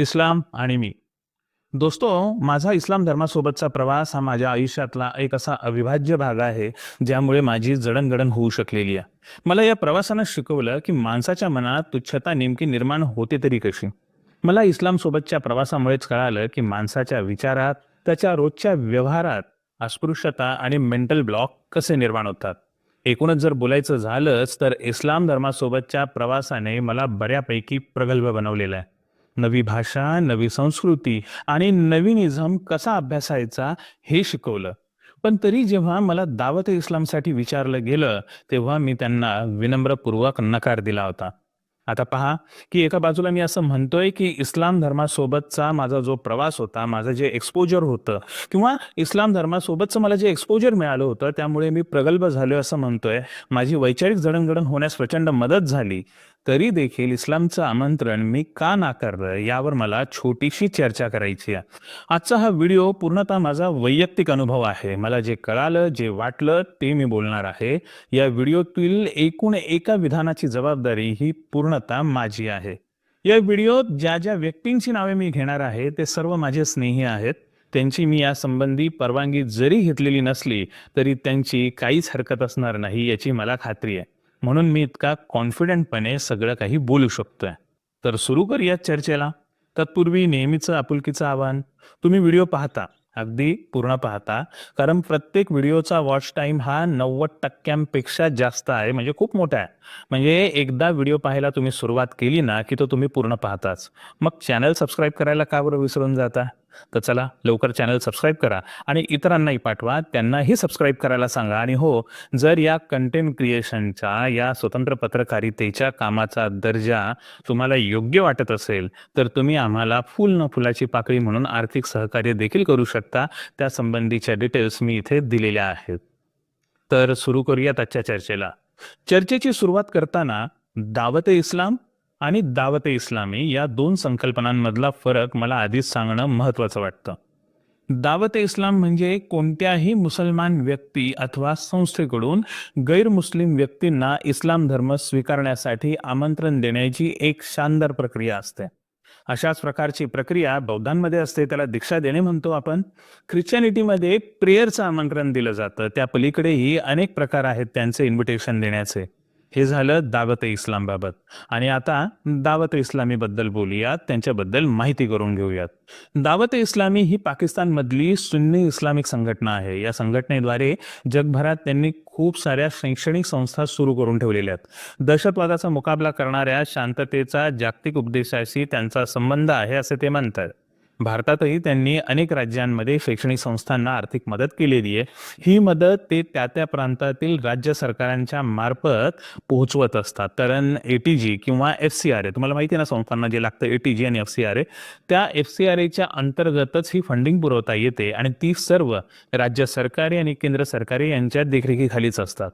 इस्लाम आणि मी. दोस्तो माझा इस्लाम धर्मासोबतचा प्रवास हा माझ्या आयुष्यातला एक असा अविभाज्य भाग आहे ज्यामुळे माझी जडणघडण होऊ शकलेली आहे. मला या प्रवासानं शिकवलं की माणसाच्या मनात तुच्छता नेमकी निर्माण होते तरी कशी. मला इस्लामसोबतच्या प्रवासामुळेच कळालं की माणसाच्या विचारात त्याच्या रोजच्या व्यवहारात अस्पृश्यता आणि मेंटल ब्लॉक कसे निर्माण होतात. एकूणच जर बोलायचं झालंच तर इस्लाम धर्मासोबतच्या प्रवासाने मला बऱ्यापैकी प्रगल्भ बनवलेला आहे. नवी भाषा नवी संस्कृती आणि नवीनिझम कसा अभ्यासायचा हे शिकवलं. पण तरी जेव्हा मला दावत इस्लामसाठी विचारलं गेलं तेव्हा मी त्यांना विनम्रपूर्वक नकार दिला होता. आता पहा की एका बाजूला मी असं म्हणतोय की इस्लाम धर्मासोबतचा माझा जो प्रवास होता माझं जे एक्सपोजर होतं किंवा इस्लाम धर्मासोबतचं मला जे एक्सपोजर मिळालं होतं त्यामुळे मी प्रगल्भ झालो असं म्हणतोय. माझी वैचारिक जडणघडण होण्यास प्रचंड मदत झाली. तरी देखील इस्लामचं आमंत्रण मी का नाकारलं यावर मला छोटीशी चर्चा करायची आहे. आजचा हा व्हिडिओ पूर्णतः माझा वैयक्तिक अनुभव आहे. मला जे कळालं जे वाटलं ते मी बोलणार आहे. या व्हिडिओतील एकूण एका विधानाची जबाबदारी ही पूर्णतः माझी आहे. या व्हिडिओत ज्या ज्या व्यक्तींची नावे मी घेणार आहे ते सर्व माझे स्नेही आहेत. त्यांची मी यासंबंधी परवानगी जरी घेतलेली नसली तरी त्यांची काहीच हरकत असणार नाही याची मला खात्री आहे. म्हणून मी इतका कॉन्फिडंटपणे सगळं काही बोलू शकतोय. तर सुरू करूया चर्चेला. तत्पूर्वी नेहमीचं आपुलकीचं आव्हान. तुम्ही व्हिडिओ पाहता. अगदी पूर्ण पाहता. कारण प्रत्येक व्हिडिओचा वॉच टाईम हा नव्वद टक्क्यांपेक्षा जास्त आहे. म्हणजे खूप मोठा आहे. म्हणजे एकदा व्हिडिओ पाहायला तुम्ही सुरुवात केली ना की तो तुम्ही पूर्ण पाहताच. मग चॅनल सबस्क्राईब करायला का बरं विसरून जाता? तर चला लवकर चॅनल सबस्क्राईब करा आणि इतरांनाही पाठवा त्यांनाही सबस्क्राईब करायला सांगा. आणि हो जर या कंटेंट क्रिएशनच्या या स्वतंत्र पत्रकारितेच्या कामाचा दर्जा तुम्हाला योग्य वाटत असेल तर तुम्ही आम्हाला फुल न फुलाची पाकळी म्हणून आर्थिक सहकार्य देखील करू शकता. त्या संबंधीच्या डिटेल्स मी इथे दिलेल्या आहेत. तर सुरू करूयात आजच्या चर्चेला. चर्चेची सुरुवात करताना दावत इस्लाम आणि दावत इस्लामी या दोन संकल्पनांमधला फरक मला आधीच सांगणं महत्त्वाचं वाटतं. दावत इस्लाम म्हणजे कोणत्याही मुसलमान व्यक्ती अथवा संस्थेकडून गैरमुस्लिम व्यक्तींना इस्लाम धर्म स्वीकारण्यासाठी आमंत्रण देण्याची एक शानदार प्रक्रिया असते. अशाच प्रकारची प्रक्रिया बौद्धांमध्ये असते त्याला दीक्षा देणे म्हणतो आपण. ख्रिश्चॅनिटीमध्ये प्रेयरचं आमंत्रण दिलं जातं त्या पलीकडेही अनेक प्रकार आहेत त्यांचे इन्व्हिटेशन देण्याचे. हे झालं दावत इस्लामबाबत. आणि आता दावत इस्लामीबद्दल बोलूयात त्यांच्याबद्दल माहिती करून घेऊयात. दावत इस्लामी ही पाकिस्तानमधली सुन्नी इस्लामिक संघटना आहे. या संघटनेद्वारे जगभरात त्यांनी खूप साऱ्या शैक्षणिक संस्था सुरू करून ठेवलेल्या आहेत. दहशतवादाचा मुकाबला करणाऱ्या शांततेचा जागतिक उपदेशाशी त्यांचा संबंध आहे असे ते मानतात भारतातही त्यांनी अनेक राज्यांमध्ये शैक्षणिक संस्थांना आर्थिक मदत केलेली आहे. ही मदत ते त्या त्या प्रांतातील राज्य सरकारांच्या मार्फत पोहोचवत असतात. कारण ए टी जी किंवा एफ सी आर ए तुम्हाला माहिती आहे ना संस्थांना जे लागतं ए टी जी आणि एफ सी आर ए त्या एफ सी आर एच्या अंतर्गतच ही फंडिंग पुरवता येते आणि ती सर्व राज्य सरकारी आणि केंद्र सरकारी यांच्या देखरेखीखालीच असतात.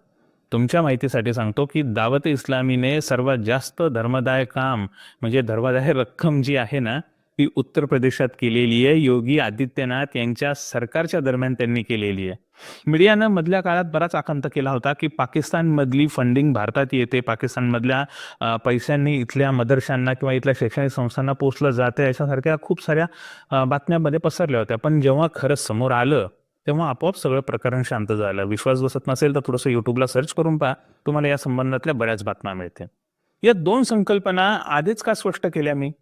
तुमच्या माहितीसाठी सांगतो की दावत इस्लामीने सर्वात जास्त धर्मदाय काम म्हणजे धर्मदाय रक्कम जी आहे ना ती उत्तर प्रदेशात केलेली आहे. योगी आदित्यनाथ यांच्या सरकारच्या दरम्यान त्यांनी केलेली आहे. मीडियानं मधल्या काळात बराच आखंत केला होता की पाकिस्तानमधली फंडिंग भारतात येते. पाकिस्तानमधल्या पैशांनी इथल्या मदरशांना किंवा इथल्या शैक्षणिक संस्थांना पोचलं जाते. अशासारख्या खूप साऱ्या बातम्यामध्ये पसरल्या होत्या. पण जेव्हा खरं समोर आलं तेव्हा आपोआप सगळं प्रकरण शांत झालं. विश्वास बसत नसेल तर थोडंसं युट्यूबला सर्च करून पहा. तुम्हाला या संबंधातल्या बऱ्याच बातम्या मिळतील. या दोन संकल्पना आधीच का स्पष्ट केल्या मी?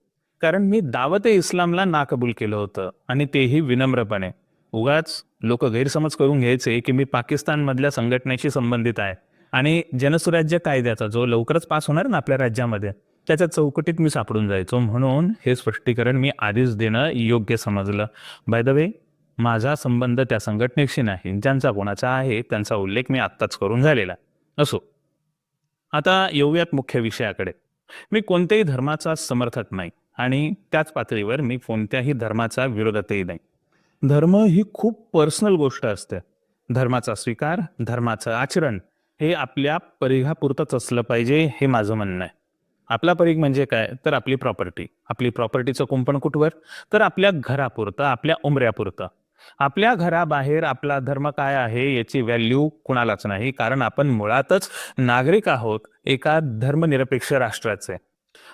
कारण मी दावत इस्लामला नाकबूल केलं होतं आणि तेही विनम्रपणे. उगाच लोक गैरसमज करून घ्यायचे की मी पाकिस्तानमधल्या संघटनेशी संबंधित आहे. आणि जनसुराज्य कायद्याचा जो लवकरच पास होणार ना आपल्या राज्यामध्ये त्याच्या चौकटीत मी सापडून जायचो. म्हणून हे स्पष्टीकरण मी आधीच देणं योग्य समजलं. बाय द वे माझा संबंध त्या संघटनेशी नाही. ज्यांचा कोणाचा आहे त्यांचा उल्लेख मी आत्ताच करून झालेला. असो. आता येऊयात मुख्य विषयाकडे. मी कोणत्याही धर्माचा समर्थक नाही. आणि त्याच पातळीवर मी कोणत्याही धर्माचा विरोधातही नाही. धर्म ही खूप पर्सनल गोष्ट असते. धर्माचा स्वीकार धर्माचं आचरण हे आपल्या परिघापुरतंच असलं पाहिजे हे माझं म्हणणं आहे. आपला परीघ म्हणजे काय? तर आपली प्रॉपर्टी आपली प्रॉपर्टीचं कुंपण कुठवर? तर आपल्या घरापुरतं आपल्या उमऱ्यापुरतं. आपल्या घराबाहेर आपला धर्म काय आहे याची व्हॅल्यू कुणालाच नाही. कारण आपण मुळातच नागरिक आहोत एका धर्मनिरपेक्ष राष्ट्राचे.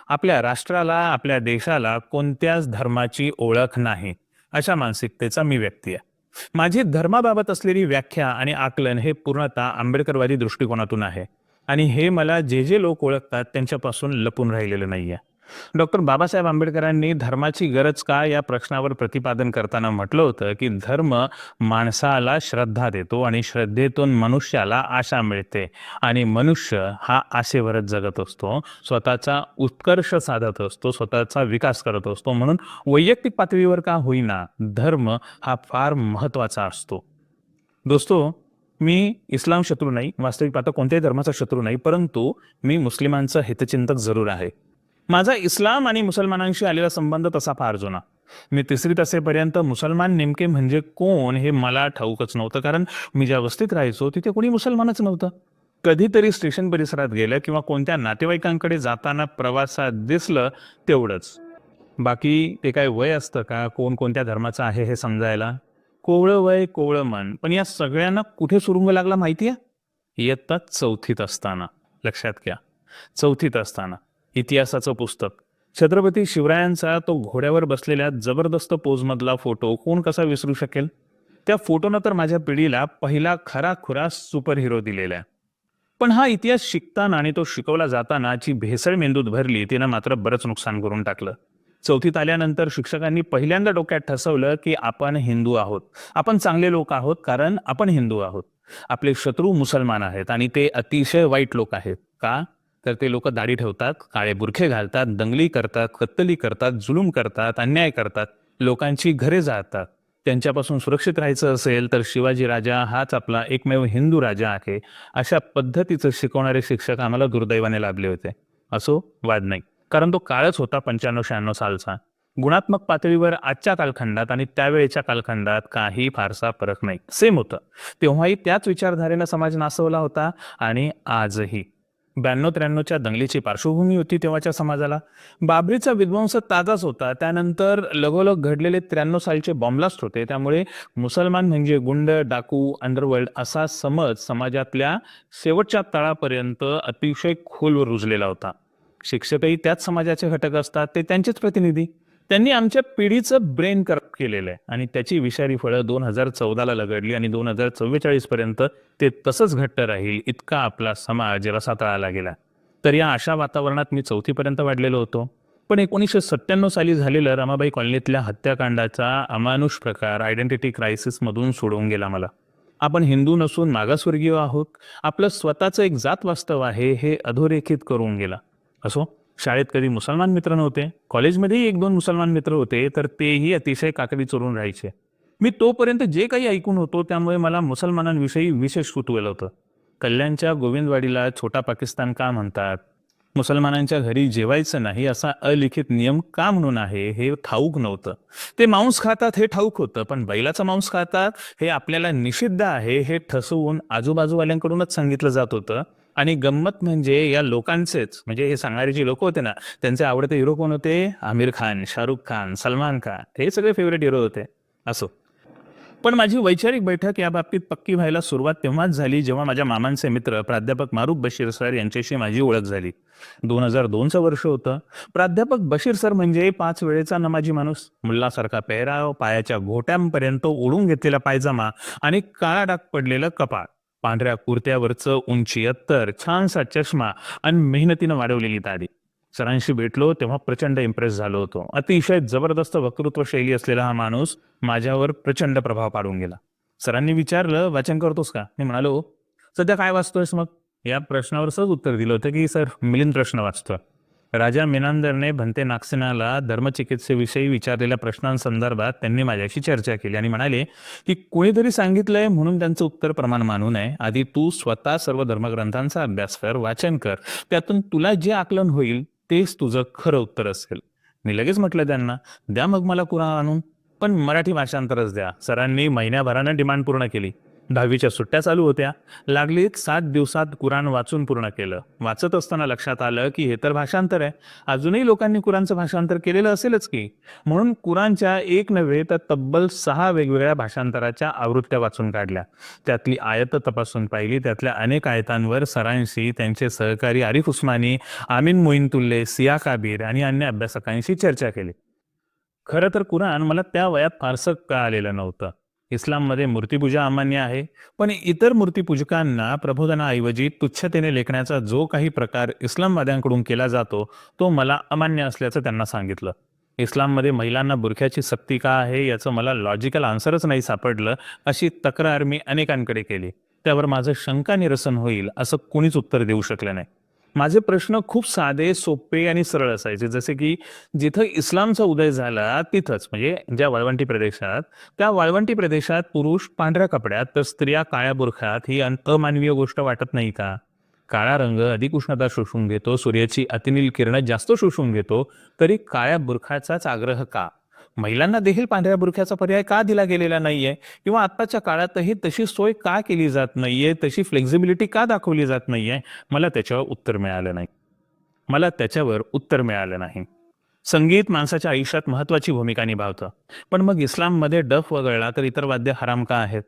आपल्या राष्ट्राला आपल्या देशाला कोणत्याच धर्माची ओळख नाही अशा मानसिकतेचा मी व्यक्ती आहे. माझी धर्माबाबत असलेली व्याख्या आणि आकलन हे पूर्णतः आंबेडकरवादी दृष्टिकोनातून आहे आणि हे मला जे जे लोक ओळखतात त्यांच्यापासून लपून राहिलेलं नाहीये. डॉक्टर बाबासाहेब आंबेडकरांनी धर्माची गरज का या प्रश्नावर प्रतिपादन करताना म्हटलं होतं की धर्म माणसाला श्रद्धा देतो आणि श्रद्धेतून मनुष्याला आशा मिळते आणि मनुष्य हा आशेवरच जगत असतो. स्वतःचा उत्कर्ष साधत असतो स्वतःचा विकास करत असतो. म्हणून वैयक्तिक पातळीवर का होईना धर्म हा फार महत्त्वाचा असतो. दोस्तो मी इस्लाम शत्रू नाही वास्तविक आता कोणत्याही धर्माचा शत्रू नाही परंतु मी मुस्लिमांचा हितचिंतक जरूर आहे. माझा इस्लाम आणि मुसलमानांशी आलेला संबंध तसा फार जुना. मी तिसरीत असेपर्यंत मुसलमान नेमके म्हणजे कोण हे मला ठाऊकच नव्हतं. कारण मी ज्या वस्तीत राहायचो तिथे कोणी मुसलमानच नव्हतं. कधीतरी स्टेशन परिसरात गेलं किंवा कोणत्या नातेवाईकांकडे जाताना प्रवासात दिसलं तेवढंच. बाकी ते काय वय असतं का? कोण कोणत्या धर्माचं आहे हे समजायला? कोवळं वय कोवळं मन. पण या सगळ्यांना कुठे सुरुंग लागला माहिती आहे इयत्ता चौथीत असताना. लक्षात घ्या. चौथीत असताना. इतिहासाचं पुस्तक. छत्रपती शिवरायांचा तो घोड्यावर बसलेल्या जबरदस्त पोजमधला फोटो कोण कसा विसरू शकेल? त्या फोटोनं तर माझ्या पिढीला पहिला खरा खुरा सुपर हिरो दिलेला आहे. पण हा इतिहास शिकताना आणि तो शिकवला जाताना जी भेसळ मेंदूत भरली तिनं मात्र बरंच नुकसान करून टाकलं. चौथीत आल्यानंतर शिक्षकांनी पहिल्यांदा डोक्यात ठसवलं की आपण हिंदू आहोत. आपण चांगले लोक आहोत कारण आपण हिंदू आहोत. आपले शत्रू मुसलमान आहेत आणि ते अतिशय वाईट लोक आहेत. का? तर ते लोक दाढी ठेवतात काळे बुरखे घालतात दंगली करतात कत्तली करतात जुलूम करतात अन्याय करतात. लोकांची घरे जातात त्यांच्यापासून सुरक्षित राहायचं असेल तर शिवाजी राजा हाच आपला एकमेव हिंदू राजा आहे अशा पद्धतीचं शिकवणारे शिक्षक आम्हाला दुर्दैवाने लाभले होते. असो वाद नाही. कारण तो काळच होता पंच्याण्णव शहाण्णव सालचा. गुणात्मक पातळीवर आजच्या कालखंडात आणि त्यावेळेच्या कालखंडात काही फारसा फरक नाही. सेम होतं. तेव्हाही त्याच विचारधारेनं समाज नासवला होता आणि आजही. ब्याण्णव त्र्याण्णवच्या दंगलीची पार्श्वभूमी होती तेव्हाच्या समाजाला. बाबरीचा विध्वंस ताजाच होता. त्यानंतर लगोलग घडलेले त्र्याण्णव सालचे बॉम्बलास्ट होते. त्यामुळे मुसलमान म्हणजे गुंड डाकू अंडरवर्ल्ड असा समज समाजातल्या शेवटच्या तळापर्यंत अतिशय खोलवर रुजलेला होता. शिक्षकही त्याच समाजाचे घटक असतात. ते त्यांचेच प्रतिनिधी. त्यांनी आमच्या पिढीचं ब्रेन करप्ट केलेलं आहे. आणि त्याची विषारी फळं दोन हजार चौदाला लगडली आणि दोन हजार चव्वेचाळीस पर्यंत ते तसंच घट्ट राहील इतका आपला समाज रसातळाला गेला. तर या अशा वातावरणात मी चौथीपर्यंत वाढलेलो होतो. पण एकोणीसशे सत्त्याण्णव साली झालेलं रमाबाई कॉलनीतल्या हत्याकांडाचा अमानुष प्रकार आयडेंटिटी क्रायसिसमधून सोडवून गेला मला. आपण हिंदू नसून मागासवर्गीय आहोत. आपलं स्वतःचं एक जात वास्तव आहे हे अधोरेखित करून गेला. असो? शाळेत कधी मुसलमान मित्र नव्हते कॉलेजमध्येही एक दोन मुसलमान मित्र होते तर तेही अतिशय काकडी चोरून राहायचे. मी तोपर्यंत जे काही ऐकून होतो त्यामुळे मला मुसलमानांविषयी विशेष कुतूहल होतं. कल्याणच्या गोविंदवाडीला छोटा पाकिस्तान का म्हणतात? मुसलमानांच्या घरी जेवायचं नाही असा अलिखित नियम का म्हणून आहे हे ठाऊक नव्हतं. ते मांस खातात हे ठाऊक होतं पण बैलाचं मांस खातात हे आपल्याला निषिद्ध आहे हे ठसवून आजूबाजूवाल्यांकडूनच सांगितलं जात होतं. आणि गंमत म्हणजे या लोकांचेच. म्हणजे हे सांगणारे जे लोक होते ना त्यांचे आवडते हिरो कोण होते? आमिर खान शाहरुख खान सलमान खान. हे सगळे फेवरेट हिरो होते. असो. पण माझी वैचारिक बैठक या बाबतीत पक्की व्हायला सुरुवात तेव्हाच झाली जेव्हा माझ्या मामांचे मित्र प्राध्यापक मारूफ बशीर सर यांच्याशी माझी ओळख झाली. दोन हजार दोनचं वर्ष होतं. प्राध्यापक बशीर सर म्हणजे पाच वेळेचा नमाजी माणूस. मुल्लासारखा पेहराव पायाच्या घोट्यांपर्यंत ओढून घेतलेला पायजामा आणि काळा डाग पडलेलं कपाळ. पांढऱ्या कुर्त्यावरचं उंची अत्तर छानसा चष्मा आणि मेहनतीनं वाढवलेली दाढी. सरांशी भेटलो तेव्हा प्रचंड इम्प्रेस झालो होतो. अतिशय जबरदस्त वक्तृत्व शैली असलेला हा माणूस माझ्यावर प्रचंड प्रभाव पाडून गेला. सरांनी विचारलं वाचन करतोस का? मी म्हणालो हो. सध्या काय वाचतोयस मग? या प्रश्नावर सहज उत्तर दिलं होतं की सर मिलिंद प्रश्न वाचतोय. राजा मेनांदरने भंते नागसेनाला धर्मचिकित्सेविषयी विचारलेल्या प्रश्नांसंदर्भात त्यांनी माझ्याशी चर्चा केली आणि म्हणाले की कोणीतरी सांगितलंय म्हणून त्यांचं उत्तर प्रमाण मानू नये. आधी तू स्वतः सर्व धर्मग्रंथांचा अभ्यास कर वाचन कर. त्यातून तुला जे आकलन होईल तेच तुझं खरं उत्तर असेल. मी लगेच म्हटलं त्यांना द्या मग मला कुराण आणून. पण मराठी भाषांतरच द्या. सरांनी महिन्याभरानं डिमांड पूर्ण केली. दहावीच्या सुट्ट्या चालू होत्या. लागलीच सात दिवसात कुराण वाचून पूर्ण केलं. वाचत असताना लक्षात आलं की हे तर भाषांतर आहे. अजूनही लोकांनी कुराणचं भाषांतर केलेलं असेलच की. म्हणून कुराणच्या एक नव्हे तर तब्बल सहा वेगवेगळ्या भाषांतराच्या आवृत्त्या वाचून काढल्या. त्यातली आयत तपासून पाहिली. त्यातल्या अनेक आयतांवर सरांशी त्यांचे सहकारी आरिफ उस्मानी आमीन मोईनतुल्ले सिया काबीर आणि अन्य अभ्यासकांशी चर्चा केली. खरं तर कुराण मला त्या वयात फारसं कळालेलं नव्हतं. इस्लाममध्ये मूर्तीपूजा अमान्य आहे. पण इतर मूर्तीपूजकांना प्रबोधनाऐवजी तुच्छतेने लेखण्याचा जो काही प्रकार इस्लामवाद्यांकडून केला जातो तो मला अमान्य असल्याचं त्यांना सांगितलं. इस्लाममध्ये महिलांना बुरख्याची सक्ती का आहे याचं मला लॉजिकल आन्सरच नाही सापडलं अशी तक्रार मी अनेकांकडे केली. त्यावर माझं शंका निरसन होईल असं कोणीच उत्तर देऊ शकलं नाही. माझे प्रश्न खूप साधे सोपे आणि सरळ असायचे. जसे की जिथं इस्लामचा उदय झाला तिथंच. म्हणजे ज्या वाळवंटी प्रदेशात त्या वाळवंटी प्रदेशात पुरुष पांढऱ्या कपड्यात तर स्त्रिया काळ्या बुरख्यात ही अन- अमानवीय गोष्ट वाटत नाही का? काळा रंग अधिक उष्णता शोषून घेतो सूर्याची अतिनील किरण जास्त शोषून घेतो तरी काळ्या बुरखाचाच आग्रह का? महिलांना देखील पांढऱ्या बुरख्याचा पर्याय का दिला गेलेला नाहीये? किंवा आत्ताच्या काळातही तशी सोय का केली जात नाहीये? तशी फ्लेक्झिबिलिटी का दाखवली जात नाहीये? मला त्याच्यावर उत्तर मिळालं नाही. मला त्याच्यावर उत्तर मिळालं नाही. संगीत माणसाच्या आयुष्यात महत्वाची भूमिका निभावतं. पण मग इस्लाममध्ये डफ वगळला तर इतर वाद्य हराम का आहेत?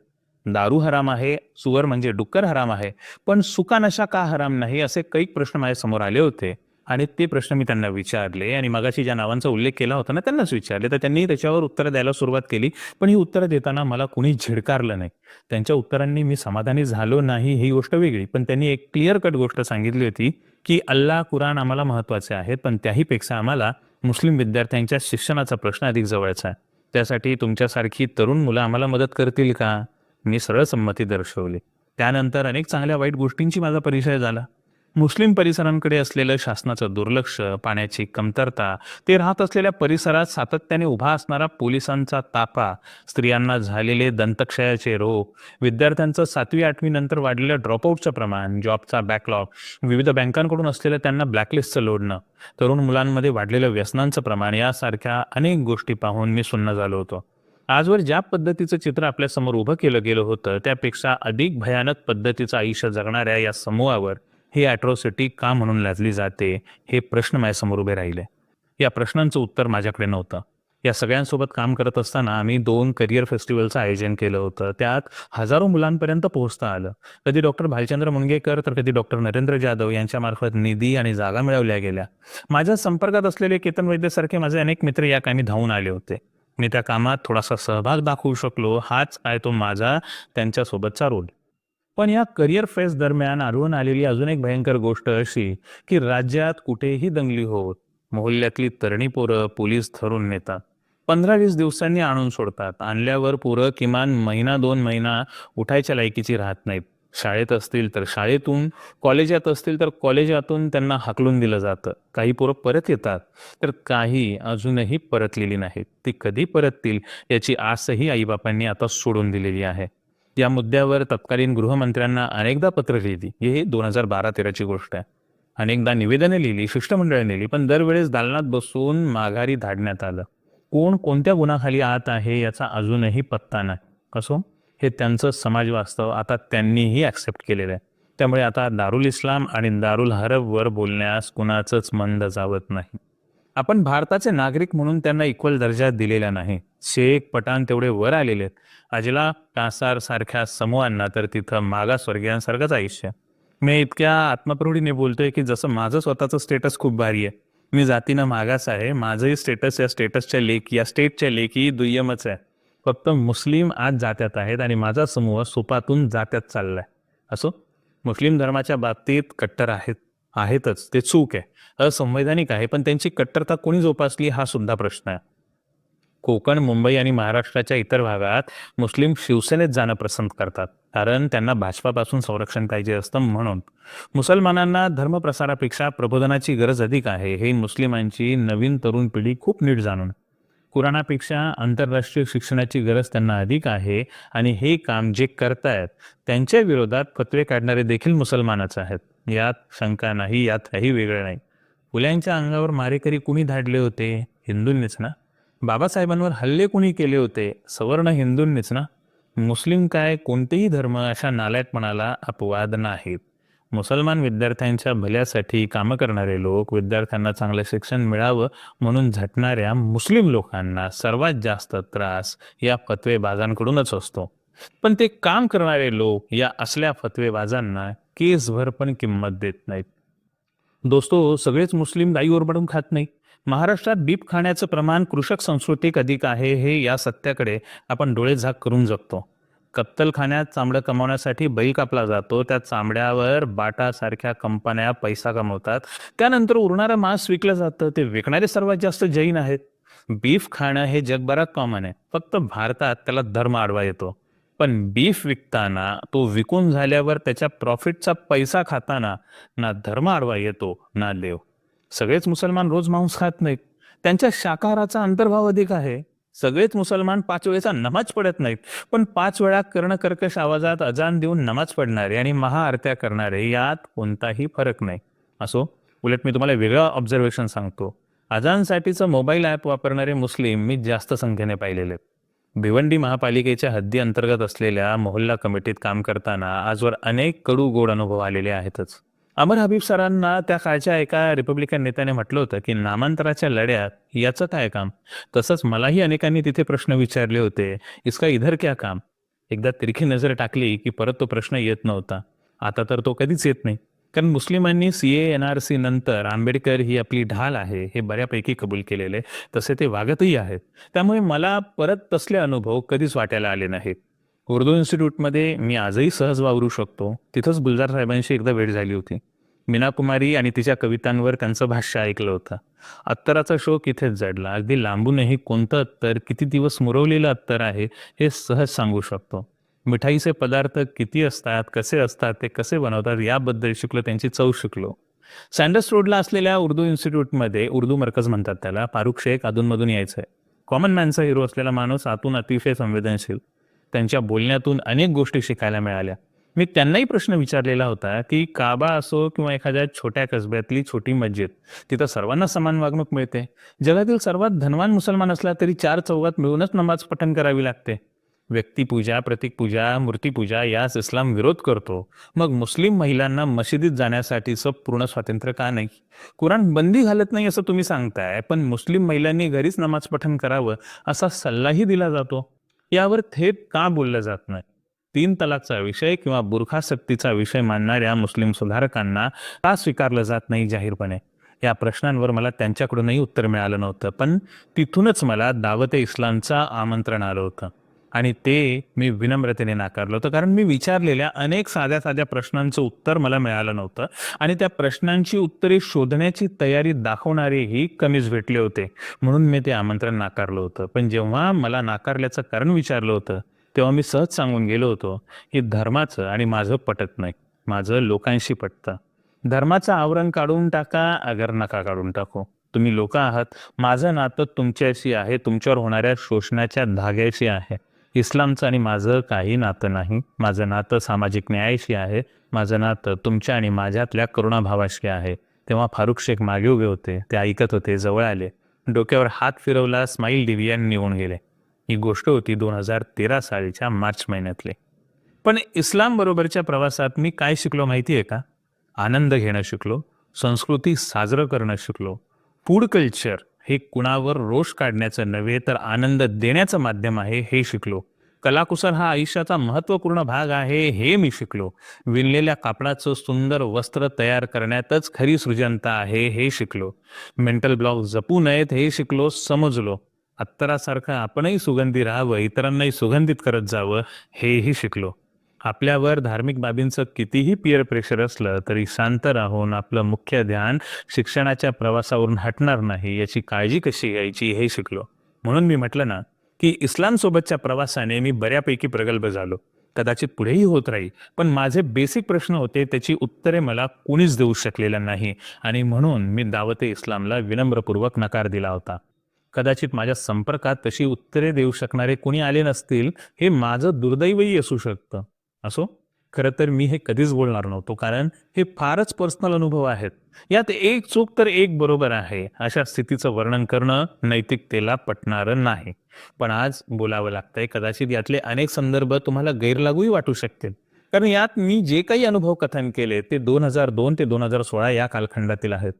दारू हराम आहे सुवर म्हणजे डुक्कर हराम आहे. पण सुका नशा का हराम नाही असे कैक प्रश्न माझ्यासमोर आले होते. आणि ते प्रश्न मी त्यांना विचारले आणि मगाशी ज्या नावांचा उल्लेख केला होता ना त्यांनाच विचारले. तर त्यांनी त्याच्यावर उत्तरं द्यायला सुरुवात केली. पण ही उत्तरं देताना मला कुणी झिडकारलं नाही. त्यांच्या उत्तरांनी मी समाधानी झालो नाही ही गोष्ट वेगळी. पण त्यांनी एक क्लिअर कट गोष्ट सांगितली होती की अल्ला कुराण आम्हाला महत्त्वाचे आहेत पण त्याहीपेक्षा आम्हाला मुस्लिम विद्यार्थ्यांच्या शिक्षणाचा प्रश्न अधिक जवळचा आहे. त्यासाठी तुमच्यासारखी तरुण मुलं आम्हाला मदत करतील का? मी सरळ संमती दर्शवली. त्यानंतर अनेक चांगल्या वाईट गोष्टींची माझा परिचय झाला. मुस्लिम परिसरांकडे असलेलं शासनाचं दुर्लक्ष पाण्याची कमतरता ते राहत असलेल्या परिसरात सातत्याने उभा असणारा पोलिसांचा तापा स्त्रियांना झालेले दंतक्षयाचे रोग विद्यार्थ्यांचं सातवी आठवी नंतर वाढलेलं ड्रॉपआउटचं प्रमाण जॉबचा बॅकलॉग विविध बँकांकडून असलेलं त्यांना ब्लॅकलिस्टचं लोडणं तरुण मुलांमध्ये वाढलेलं व्यसनांचं प्रमाण यासारख्या अनेक गोष्टी पाहून मी सुन्न झालो होतो. आजवर ज्या पद्धतीचं चित्र आपल्यासमोर उभं केलं गेलं होतं त्यापेक्षा अधिक भयानक पद्धतीचं आयुष्य जगणाऱ्या या समूहावर ही ॲट्रॉसिटी का म्हणून लादली जाते हे प्रश्न माझ्यासमोर उभे राहिले. या प्रश्नांचं उत्तर माझ्याकडे नव्हतं. या सगळ्यांसोबत काम करत असताना आम्ही दोन करिअर फेस्टिवलचं आयोजन केलं होतं. त्यात हजारो मुलांपर्यंत पोहोचता आलं. कधी डॉक्टर भालचंद्र मुंगेकर तर कधी डॉक्टर नरेंद्र जाधव यांच्यामार्फत निधी आणि जागा मिळवल्या गेल्या. माझ्या संपर्कात असलेले केतन वैद्यसारखे माझे अनेक मित्र या कामी धावून आले होते. मी त्या कामात थोडासा सहभाग दाखवू शकलो. हाच आहे तो माझा त्यांच्यासोबतचा रोल पण या करिअर फेस्ट दरम्यान आढळून आलेली अजून एक भयंकर गोष्ट अशी की राज्यात कुठेही दंगली होत मोहल्ल्यातली तरणी पोरं पोलीस ठरून नेतात. पंधरा वीस दिवसांनी आणून सोडतात. आणल्यावर पोरं किमान महिना दोन महिना उठायच्या लायकीची राहत नाहीत. शाळेत असतील तर शाळेतून कॉलेजात असतील तर कॉलेजातून त्यांना हाकलून दिलं जातं. काही पोरं परत येतात तर काही अजूनही परतलेली नाहीत. ती कधी परततील याची आसही आईबापांनी आता सोडून दिलेली आहे. या मुद्द्यावर तत्कालीन गृहमंत्र्यांना अनेकदा पत्र लिहिली. हे दोन हजार बारा तेराची गोष्ट आहे. अनेकदा निवेदने लिहिली शिष्टमंडळे लिहिली पण दरवेळेस दालनात बसून माघारी धाडण्यात आलं. कोण कोणत्या गुन्हाखाली आत आहे याचा अजूनही पत्ता नाही. कसो? हे त्यांचं समाज वास्तव. आता त्यांनीही ॲक्सेप्ट केलेलं आहे. त्यामुळे आता दारुल इस्लाम आणि दारुल हरबवर बोलण्यास कुणाचंच मंद जावत नाही. आपण भारताचे नागरिक म्हणून त्यांना इक्वल दर्जा दिलेला नाही. शेख पठाण तेवढे वर आलेले आहेत. अजिला कासार सारख्या समूहांना तर तिथं मागासवर्गीयांसारखंच आयुष्य मी इतक्या आत्मप्रौढीने बोलतोय की जसं माझं स्वतःचं स्टेटस खूप भारी आहे. मी जातीनं मागास आहे. माझंही स्टेटस या स्टेटसच्या लेख या स्टेटच्या लेखी दुय्यमच आहे. फक्त मुस्लिम आज जात्यात आहेत आणि माझा समूह सुपातून जात्यात चाललाय. असो मुस्लिम धर्माच्या बाबतीत कट्टर आहेत. आहेतच. ते चूक आहे. असंवैधानिक आहे पण त्यांची कट्टरता कोणी जोपासली हा सुद्धा प्रश्न आहे. कोकण मुंबई आणि महाराष्ट्राच्या इतर भागात मुस्लिम शिवसेनेत जाणं पसंत करतात कारण त्यांना भाजपापासून संरक्षण पाहिजे असतं म्हणून. मुसलमानांना धर्मप्रसारापेक्षा प्रबोधनाची गरज अधिक आहे. हे मुस्लिमांची नवीन तरुण पिढी खूप नीट जाणून कुराणापेक्षा आंतरराष्ट्रीय शिक्षणाची गरज त्यांना अधिक आहे आणि हे काम जे करतायत त्यांच्या विरोधात फतवे काढणारे देखील मुसलमानच आहेत. यात शंका नाही यात काही वेगळं नाही. फुल्यांच्या अंगावर मारेकरी कुणी धाडले होते? हिंदूंनीच ना? बाबासाहेबांवर हल्ले कुणी केले होते? सवर्ण हिंदूंनीच ना? मुस्लिम काय कोणतेही धर्म अशा नालायकपणाला अपवाद नाहीत. मुसलमान विद्यार्थ्यांच्या भल्यासाठी कामं करणारे लोक विद्यार्थ्यांना चांगलं शिक्षण मिळावं म्हणून झटणाऱ्या मुस्लिम लोकांना सर्वात जास्त त्रास या फतवेबाजांकडूनच असतो. पण ते काम करणारे लोक या असल्या फतवेबाजांना केसभर पण किंमत देत नाहीत. दोस्तो सगळेच मुस्लिम गाई ओरबडून खात नाही. महाराष्ट्रात बीप खाण्याचं प्रमाण कृषक संस्कृतीक अधिक आहे हे या सत्याकडे आपण डोळे झाक करून जगतो. कत्तलखान्यात चामडं कमावण्यासाठी बैल कापला जातो. त्या चामड्यावर बाटासारख्या कंपन्या पैसा कमवतात. त्यानंतर उरणारं मांस विकलं जातं. ते विकणारे सर्वात जास्त जैन आहेत. बीफ खाणं हे जगभरात कॉमन आहे. फक्त भारतात त्याला धर्म आडवा येतो. पण बीफ विकताना तो विकून झाल्यावर त्याच्या प्रॉफिटचा पैसा खाताना ना धर्म आडवा येतो ना देव सगळेच मुसलमान रोज मांस खात नाहीत. त्यांच्या शाकाहाराचा अंतर्भाव अधिक आहे. सगळेच मुसलमान पाच वेळेचा नमाज पडत नाहीत. पण पाच वेळा कर्ण कर्कश आवाजात अजान देऊन नमाज पडणारे आणि महाआरत्या करणारे यात कोणताही फरक नाही. असो उलट मी तुम्हाला वेगळं ऑब्झर्वेशन सांगतो. अजानसाठीचं मोबाईल ॲप वापरणारे मुस्लिम मी जास्त संख्येने पाहिलेले भिवंडी महापालिकेच्या हद्दी अंतर्गत असलेल्या मोहल्ला कमिटीत काम करताना आजवर अनेक कडू गोड अनुभव आलेले आहेतच. अमर हबीब सरांना त्या काळच्या एका रिपब्लिकन नेत्याने म्हटलं होतं की नामांतराच्या लढ्यात याचं काय काम? तसंच मलाही अनेकांनी तिथे प्रश्न विचारले होते. इसका इधर क्या काम? एकदा तिरखी नजर टाकली की परत तो प्रश्न येत नव्हता. आता तर तो कधीच येत नाही. कारण मुस्लिमांनी C A N R C नंतर आंबेडकर ही आपली ढाल आहे हे बऱ्यापैकी कबूल केलेले. तसे ते वागतही आहेत. त्यामुळे मला परत तसले अनुभव कधीच वाटायला आले नाहीत. उर्दू इन्स्टिट्यूटमध्ये मी आजही सहज वावरू शकतो. तिथंच गुलजार साहेबांशी एकदा भेट झाली होती. मीना कुमारी आणि तिच्या कवितांवर त्यांचं भाष्य ऐकलं होतं. अत्तराचा शोक इथेच जडला. अगदी लांबूनही कोणतं अत्तर किती दिवस मुरवलेलं अत्तर आहे हे सहज सांगू शकतो. मिठाईचे पदार्थ किती असतात कसे असतात ते कसे बनवतात याबद्दल शिकलो त्यांची चव शिकलो. सँडस रोडला असलेल्या उर्दू इन्स्टिट्यूटमध्ये उर्दू मरकज म्हणतात त्याला. फारुख शेख अधूनमधून यायचं आहे कॉमन मॅनचा हिरो असलेला माणूस आतून अतिशय संवेदनशील. त्यांच्या बोलण्यातून अनेक गोष्टी शिकायला मिळाल्या. मी त्यांनाही प्रश्न विचारलेला होता की काबा असो किंवा एखाद्या छोट्या कसब्यातली छोटी मस्जिद तिथं सर्वांना समान वागणूक मिळते. जगातील सर्वात धनवान मुसलमान असला तरी चार चौघात मिळूनच नमाज पठण करावी लागते. व्यक्तिपूजा प्रतीकपूजा मूर्तीपूजा यास इस्लाम विरोध करतो. मग मुस्लिम महिलांना मशिदीत जाण्यासाठीचं पूर्ण स्वातंत्र्य का नाही? कुराण बंदी घालत नाही असं तुम्ही सांगताय पण मुस्लिम महिलांनी घरीच नमाज पठण करावं असा सल्लाही दिला जातो. यावर थेट का बोललं जात नाही? तीन तलाकचा विषय किंवा बुरखा सक्तीचा विषय मानणाऱ्या मुस्लिम सुधारकांना का स्वीकारलं जात नाही जाहीरपणे? या प्रश्नांवर मला त्यांच्याकडूनही उत्तर मिळालं नव्हतं पण तिथूनच मला दावते इस्लामचं आमंत्रण आलं होतं. आणि ते मी विनम्रतेने नाकारलं होतं. कारण मी विचारलेल्या अनेक साध्या साध्या प्रश्नांचं उत्तर मला मिळालं नव्हतं. आणि त्या प्रश्नांची उत्तरे शोधण्याची तयारी दाखवणारेही कमीच भेटले होते. म्हणून मी ते आमंत्रण नाकारलं होतं. पण जेव्हा मला नाकारल्याचं कारण विचारलं होतं तेव्हा मी सहज सांगून गेलो होतो की धर्माचं आणि माझं पटत नाही. माझं लोकांशी पटतं. धर्माचं आवरण काढून टाका अगर नका काढून टाकू. तुम्ही लोक आहात. माझं नातं तुमच्याशी आहे. तुमच्यावर होणाऱ्या शोषणाच्या धाग्याशी आहे. इस्लामचं आणि माझं काही नातं नाही. माझं नातं सामाजिक न्यायाशी आहे. माझं नातं तुमच्या आणि माझ्यातल्या करुणाभावाशी आहे. तेव्हा फारुख शेख मागे उभे होते. ते ऐकत होते जवळ आले. डोक्यावर हात फिरवला स्माईल डिव्हियन निघून गेले. ही गोष्ट होती दोन हजार तेरा सालीच्या मार्च महिन्यातली. पण इस्लाम बरोबरच्या प्रवासात मी काय शिकलो माहिती आहे का? आनंद घेणं शिकलो संस्कृती साजरं करणं शिकलो फूड कल्चर हे कुणावर रोष काढण्याचं नव्हे तर आनंद देण्याचं माध्यम आहे हे शिकलो. कलाकुसर हा आयुष्याचा महत्त्वपूर्ण भाग आहे हे मी शिकलो. विणलेल्या कापडाचं सुंदर वस्त्र तयार करण्यातच खरी सृजनता आहे हे शिकलो. मेंटल ब्लॉक जपू नयेत हे शिकलो समजलो. अत्तरासारखं आपणही सुगंधी राहावं इतरांनाही सुगंधित करत जावं हेही शिकलो. आपल्यावर धार्मिक बाबींचं कितीही पिअर प्रेशर असलं तरी शांत राहून आपलं मुख्य ध्यान शिक्षणाच्या प्रवासावरून हटणार नाही याची काळजी कशी घ्यायची हे शिकलो. म्हणून मी म्हटलं ना की इस्लाम सोबतच्या प्रवासाने मी बऱ्यापैकी प्रगल्भ झालो. कदाचित पुढेही होत राहील पण माझे बेसिक प्रश्न होते त्याची उत्तरे मला कोणीच देऊ शकलेलं नाही. आणि म्हणून मी दावते इस्लामला विनम्रपूर्वक नकार दिला होता. कदाचित माझ्या संपर्कात तशी उत्तरे देऊ शकणारे कोणी आले नसतील हे माझं दुर्दैवही असू शकतं. असो? खरं तर मी हे कधीच बोलणार नव्हतो कारण हे फारच पर्सनल अनुभव आहेत. यात एक चूक तर एक बरोबर आहे. अशा स्थितीचं वर्णन करणं नैतिकतेला पटणारं नाही. पण आज बोलावं लागतंय कदाचित यातले अनेक संदर्भ तुम्हाला गैरलागूही वाटू शकतील. कारण यात मी जे काही अनुभव कथन केले ते दोन हजार दोन ते दोन हजार सोळा या कालखंडातील आहेत.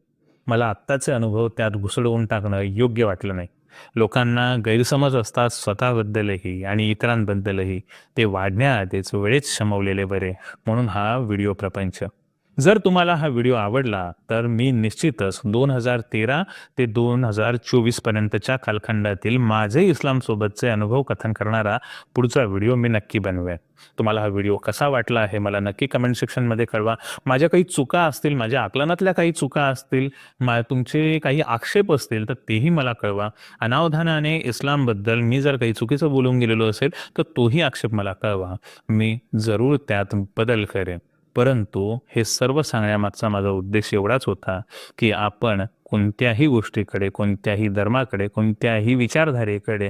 मला आत्ताचे अनुभव त्यात घुसडवून टाकणं योग्य वाटलं नाही. लोकांना गैरसमज असतात स्वतःबद्दलही आणि इतरांबद्दलही. ते वाढण्याआधीच वेळेत शमवलेले बरे. म्हणून हा व्हिडिओ प्रपंच. जर तुम्हाला हा व्हिडिओ आवडला तर मी निश्चितच दोन हजार तेरा ते दोन हजार चोवीस पर्यंतच्या कालखंडातील माझे इस्लामसोबतचे अनुभव कथन करणारा पुढचा व्हिडिओ मी नक्की बनवेन. तुम्हाला हा व्हिडिओ कसा वाटला हे मला नक्की कमेंट सेक्शनमध्ये कळवा. माझ्या काही चुका असतील माझ्या आकलनातल्या काही चुका असतील मा तुमचे काही आक्षेप असतील तर तेही मला कळवा. अनावधानाने इस्लामबद्दल मी जर काही चुकीचं बोलून गेलेलो असेल तर तोही आक्षेप मला कळवा. मी जरूर त्यात बदल करेन. परंतु हे सर्व सांगण्यामागचा माझा उद्देश एवढाच होता की आपण कोणत्याही गोष्टीकडे कोणत्याही धर्माकडे कोणत्याही विचारधारेकडे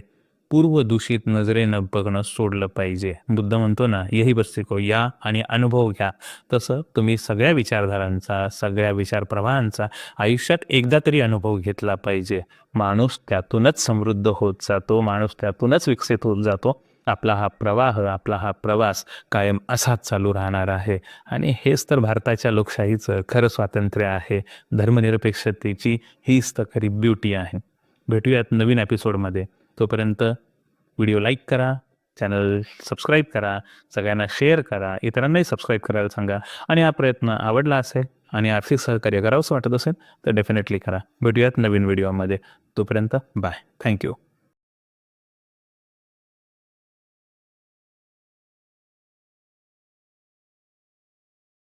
पूर्वदूषित नजरेनं बघणं सोडलं पाहिजे. बुद्ध म्हणतो ना यही बस या आणि अनुभव घ्या. तसं तुम्ही सगळ्या विचारधारांचा सगळ्या विचार प्रवाहांचा आयुष्यात एकदा तरी अनुभव घेतला पाहिजे. माणूस त्यातूनच समृद्ध होत जातो माणूस त्यातूनच विकसित होत जातो. आपला हा प्रवाह आपला हा प्रवास कायम असाच चालू राहणार आहे. आणि हेच तर भारताच्या लोकशाहीचं खरं स्वातंत्र्य आहे. धर्मनिरपेक्षतेची हीच तर खरी ब्युटी आहे. भेटूयात नवीन एपिसोडमध्ये तोपर्यंत व्हिडिओ लाईक करा चॅनल सबस्क्राईब करा सगळ्यांना शेअर करा इतरांनाही सबस्क्राईब करायला सांगा. आणि हा प्रयत्न आवडला असेल आणि आर्थिक सहकार्य करावंसं वाटत असेल तर डेफिनेटली करा. भेटूयात नवीन व्हिडिओमध्ये तोपर्यंत बाय थँक्यू